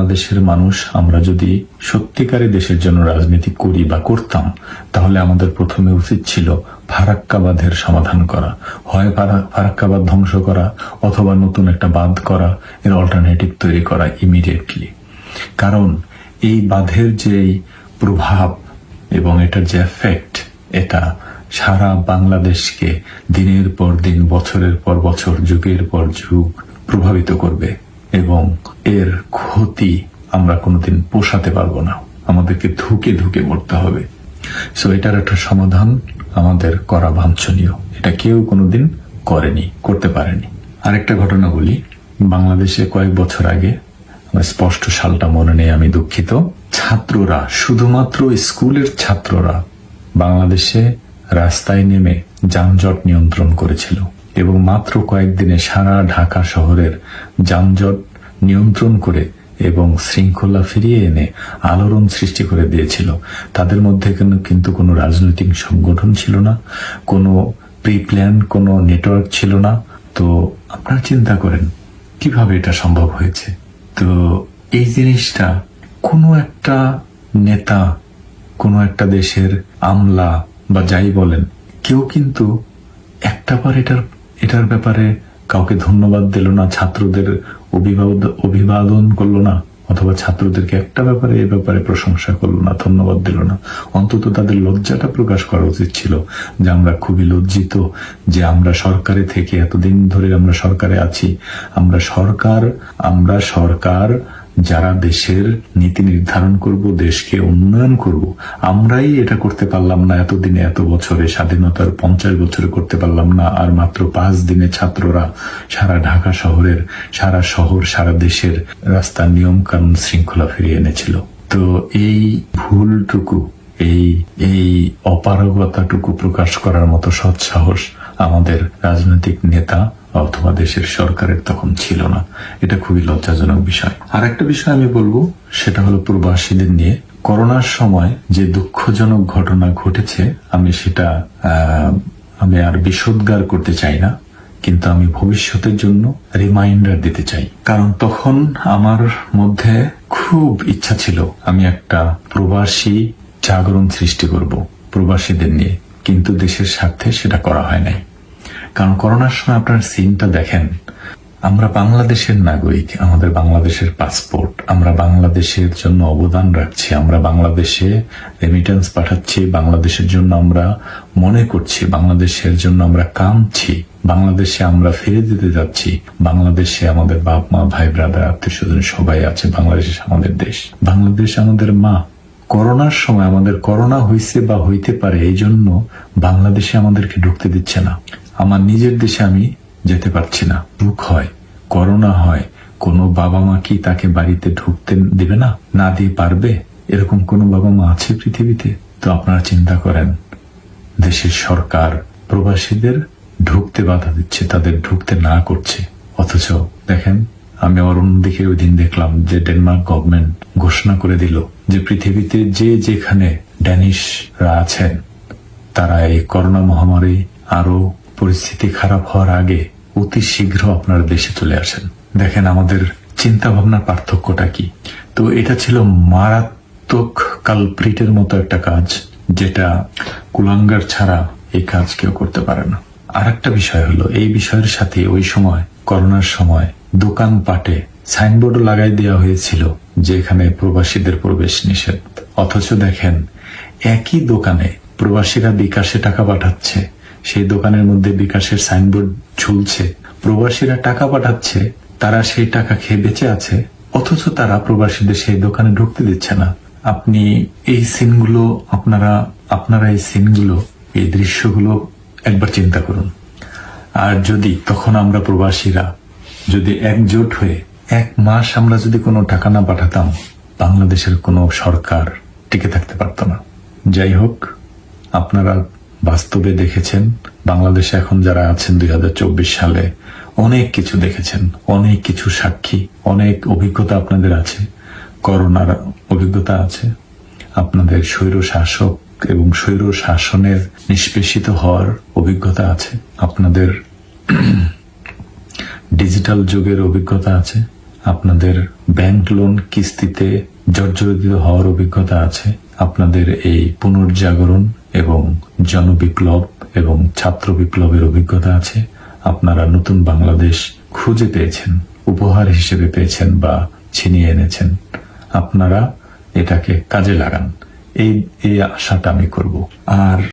বাংলাদেশের মানুষ, আমরা যদি সত্যিকারে দেশের জন্য রাজনীতি করি বা করতাম, তাহলে আমাদের প্রথমে উচিত ছিল ফারাক্কাবাদের সমাধান করা। হয় ফারা- ফারাক্কাবাদ ধ্বংস করা, অথবা নতুন একটা বাঁধ করা, এর অল্টারনেটিভ তৈরি করা ইমিডিয়েটলি কারণ এই বাঁধের যে প্রভাব এবং এটার যে এফেক্ট এটা সারা বাংলাদেশকে দিনের পর দিন, বছরের পর বছর, যুগের পর যুগ প্রভাবিত করবে। এবং এর ক্ষতি আমরা কোনোদিন পোষাতে পারব না। আমাদেরকে ধুকে ধুকে মরতে হবে। সো এটার একটা সমাধান আমাদের করা বাঞ্ছনীয়। এটা কেউ কোনোদিন করেনি, করতে পারেনি। আরেকটা ঘটনা বলি। বাংলাদেশে কয়েক বছর আগে, আমার স্পষ্ট সালটা মনে নেই, আমি দুঃখিত। ছাত্ররা, শুধুমাত্র স্কুলের ছাত্ররা বাংলাদেশে রাস্তায় নেমে যানজট নিয়ন্ত্রণ করেছিল। এবং মাত্র কয়েকদিনে সারা ঢাকা শহরের যানজট নিয়ন্ত্রণ করে এবং শৃঙ্খলা ফিরিয়ে এনে আলোড়ন সৃষ্টি করে দিয়েছিল। তাদের মধ্যে কিন্তু- কোনো রাজনৈতিক সংগঠন ছিল না, কোনো প্রি প্ল্যান কোনো নেটওয়ার্ক ছিল না। তো আপনারা চিন্তা করেন, কীভাবে এটা সম্ভব হয়েছে? তো এই জিনিসটা কোনো একটা নেতা, কোনো একটা দেশের আমলা বা যাই বলেন, কেউ কিন্তু একটাবার এটার এটার ব্যাপারে কাউকে ধন্যবাদ দিল না, ছাত্রদের অভিভাবক অভিবাদন করল না, অথবা ছাত্রদেরকে একটা ব্যাপারে, এ ব্যাপারে প্রশংসা করল না, ধন্যবাদ দিল না। অন্তত তাদের লজ্জাটা প্রকাশ করা উচিত ছিল যে আমরা খুবই লজ্জিত যে আমরা সরকারে থেকে, এতদিন ধরে আমরা সরকারে আছি, আমরা সরকার আমরা সরকার যারা দেশের নীতি নির্ধারণ করব, দেশকে উন্নয়ন করব, আমরাই এটা করতে পারলাম না এতদিনে, এত বছরে, স্বাধীনতার পঞ্চাশ বছরে করতে পারলাম না। আর মাত্র পাঁচ দিনে ছাত্ররা সারা ঢাকা শহরের, সারা শহর, সারা দেশের রাস্তার নিয়ম কানুন শৃঙ্খলা ফিরিয়ে এনেছিল। তো এই ভুলটুকু, এই এই অপারগতাটুকু প্রকাশ করার মতো সৎ সাহস আমাদের রাজনৈতিক নেতা অথবা দেশের সরকারের তখন ছিল না। এটা খুবই লজ্জাজনক বিষয়। আর একটা বিষয় আমি বলব, সেটা হলো প্রবাসীদের নিয়ে। করোনার সময় যে দুঃখজনক ঘটনা ঘটেছে, আমি সেটা আমি আর বিশোদ্গার করতে চাই না, কিন্তু আমি ভবিষ্যতের জন্য রিমাইন্ডার দিতে চাই। কারণ তখন আমার মধ্যে খুব ইচ্ছা ছিল, আমি একটা প্রবাসী জাগরণ সৃষ্টি করব, প্রবাসীদের নিয়ে। কিন্তু দেশের স্বার্থে সেটা করা হয় নাই। কারণ করোনার সময় আপনার সিনটা দেখেন, আমরা বাংলাদেশের নাগরিক, আমাদের বাংলাদেশের পাসপোর্ট, আমরা বাংলাদেশের জন্য অবদান রাখছি, আমরা বাংলাদেশে রেমিটেন্স পাঠাচ্ছি, বাংলাদেশের জন্য আমরা মনে করছি, বাংলাদেশের জন্য আমরা কামছি বাংলাদেশে আমরা ফিরে দিতে যাচ্ছি, বাংলাদেশে আমাদের বাপ, মা, ভাই ব্রাদার আত্মীয় স্বজন সবাই আছে, বাংলাদেশ আমাদের দেশ, বাংলাদেশ আমাদের মা। করোনার সময় আমাদের করোনা হইছে বা হইতে পারে এই জন্য বাংলাদেশে আমাদেরকে ঢুকতে দিচ্ছে না। আমার নিজের দেশে আমি যেতে পারছি না। দুঃখ হয় করোনা হয়। কোনো বাবা মা কি তাকে বাড়িতে ঢুকতে দিবে না? না দিয়ে পারবে? এরকম কোনো বাবা মা আছে পৃথিবীতে? তো আপনারা চিন্তা করেন, দেশের সরকার প্রবাসীদের ঢুকতে বাধা দিচ্ছে, তাদের ঢুকতে না করছে। অথচ দেখেন, আমি আবার অন্যদিকে ওই দিন দেখলাম যে ডেনমার্ক গভর্নমেন্ট ঘোষণা করে দিল যে পৃথিবীতে যে যেখানে ড্যানিশরা আছেন, তারা এই করোনা মহামারী আরও পরিস্থিতি খারাপ হওয়ার আগে অতি শীঘ্র আপনার দেশে চলে আসেন। দেখেন আমাদের চিন্তা ভাবনার পার্থক্যটা কি। তো এটা ছিল মারাত্মক কালপ্রিটের মতো একটা কাজ, যেটা কুলাঙ্গার ছাড়া এই কাজ কেউ করতে পারে না। আর একটা বিষয় হলো, এই বিষয়ের সাথে ওই সময়, করোনার সময়, দোকানপাটে সাইনবোর্ডও লাগাই দেওয়া হয়েছিল যে এখানে প্রবাসীদের প্রবেশ নিষেধ। অথচ দেখেন, একই দোকানে প্রবাসীরা বিকাশে টাকা পাঠাচ্ছে সেই দোকানের মধ্যে বিকাশের সাইনবোর্ড ঝুলছে। প্রবাসীরা টাকা পাঠাচ্ছে, তারা সেই টাকা খেয়ে বেঁচে আছে, অথচ তারা প্রবাসীদের সেই দোকানে ঢুকতে দিচ্ছে না। আপনি এই সিনগুলো, আপনারা আপনারা এই সিনগুলো, এই দৃশ্যগুলো একবার চিন্তা করুন। আর যদি তখন আমরা প্রবাসীরা যদি একজোট হয়ে এক মাস আমরা যদি কোনো টাকা না পাঠাতাম, বাংলাদেশের কোনো সরকার টিকে থাকতে পারতো না। যাই হোক, আপনারা বাস্তবে দেখেছেন। বাংলাদেশে এখন যারা আছেন দুই হাজার চব্বিশ সালে, অনেক কিছু দেখেছেন, অনেক কিছু সাক্ষী, অনেক অভিজ্ঞতা আপনাদের আছে। করোনার অভিজ্ঞতা আছে। আপনাদের স্বৈর শাসক এবং স্বৈর শাসনের নিষ্পেষিত হওয়ার অভিজ্ঞতা আছে। আপনাদের ডিজিটাল যুগের অভিজ্ঞতা আছে। আপনাদের ব্যাংক লোন কিস্তিতে জর্জরিত হওয়ার অভিজ্ঞতা আছে। আপনাদের এই পুনর্জাগরণ এবং জনবিপ্লব এবং ছাত্র বিপ্লবের অভিজ্ঞতা আছে, আপনারা নতুন বাংলাদেশ খুঁজে পেয়েছেন, উপহার হিসেবে পেয়েছেন বা ছিনিয়ে এনেছেন। আপনারা এটাকে কাজে লাগান। এই এই আশাটা আমি করব। আর